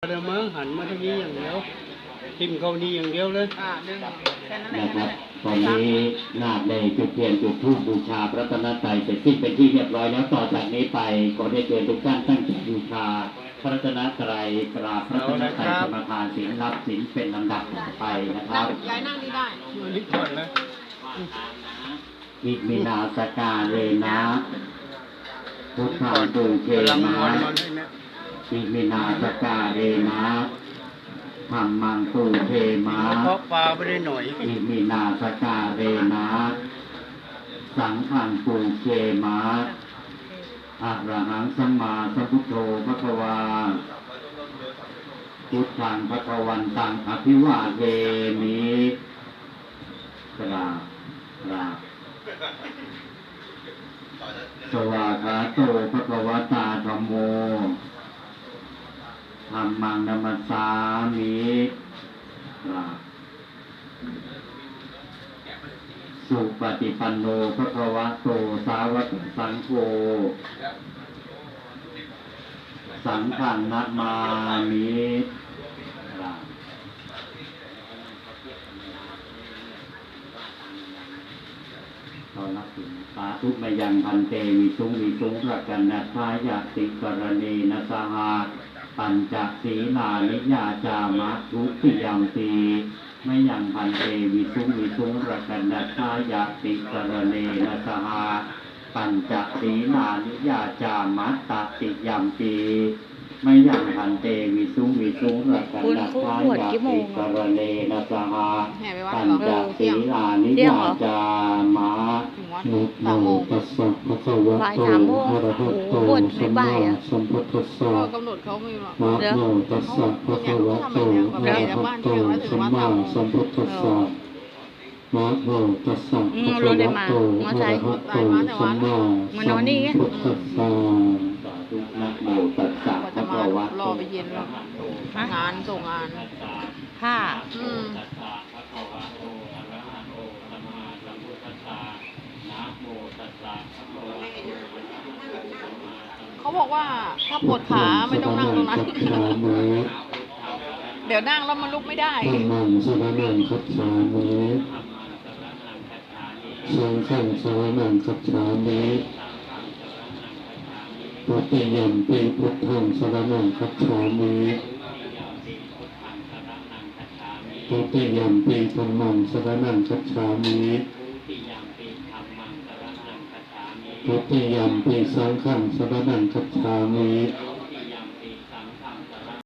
เดี๋ยวมั้งหันมาทางนี้อย่างเดียวทิมเขานี่อย่างเดียวเลยอ่าดึงแค่นั้นแหละนะครับตอนนี้นาคได้จุดเทียนจุดธูปบูชาพระรัตนตรัยเสร็จสิ้นเป็นที่เรียบร้อยแล้วต่อจากนี้ไปขอได้เชิญทุกท่านตั้งใจบูชาพระรัตนตรัยกราบพระรัตนตรัยสมทานศีลรับศีลเป็นลำดับต่อไปนะครับยายนั่งนี่ได้อันนี้ก่อนนะอิมินาสการเรนะพุทธังตูเชกำลังนะ วันมันให้แม่อิมินาสการเรนะธรรมังตูเทมะเพราะปลาไม่ได้หน่อยอิมินาสการเรนะสังฆังปูเกมะอะระหังสัมมาสัมพุทโธพระกวาพุทธังพระกวันตังอภิวาเทมิกราบกราบสวากขาโตพระกวตาธรรมโม ธรรมังนัมสสามิกรสุปฏิปันโนพระภวะโตสาวกสังโฆสังฆังนะมามิเรานับถึงสาธุมยังพันเตวิสุงวิสุงระกันนะทายาติกรณีนะสหา ปัญจศีนานิยาจามะทุติยมตีไม่ยังพันเตวิสุงวิสุงระกันนะทายาติกรเนนะสหาปัญจศีนานิยาจามัตตติยมปีไม่ยังพันเตวิสุงวิสุงระกันนะทายาติกรเนนะสหาแห่ไปวัดปัญเหรอจเที่ศียงนานิยาจามาถึงวัดนะสามโมโมงตัสสะภะคะวะบ่ายโตสามโมงอะระหะโตโอ้โหบ่นสัมบ่ามายอะสัมพุทธัสสะก็กำหนดเขาไม่รู้หรอกนะโมตัสสะภะคะวะโตอะระหะโตสัมมาสัมพุทธัสสะนะโมตัสสะอืมภะคะรู้ได้วะมาโตมาอะใช้ระหะโตสัมมามานอนนี่ไงสัมพุทธัสสะสาธุนะโมตัสสะกว่าภะจะมาคะวะรโตอไปเย็นแล้วฮะงานส่งงานผ้าอืม เขาบอกว่าถ้าปวดขาไม่ต้องนั่งตรงนั้น เดี๋ยวนั่งแล้วมันลุกไม่ได้ธัมมังสรณังคัจฉามิสังฆังสรณังคัจฉามิปฏิยัมปิพุทธังสรณังคัจฉามิปฏิยัมปิธัมมังสรณังคัจฉามิ ปฏิยัมปิสังฆังสรนังคัจฉามิ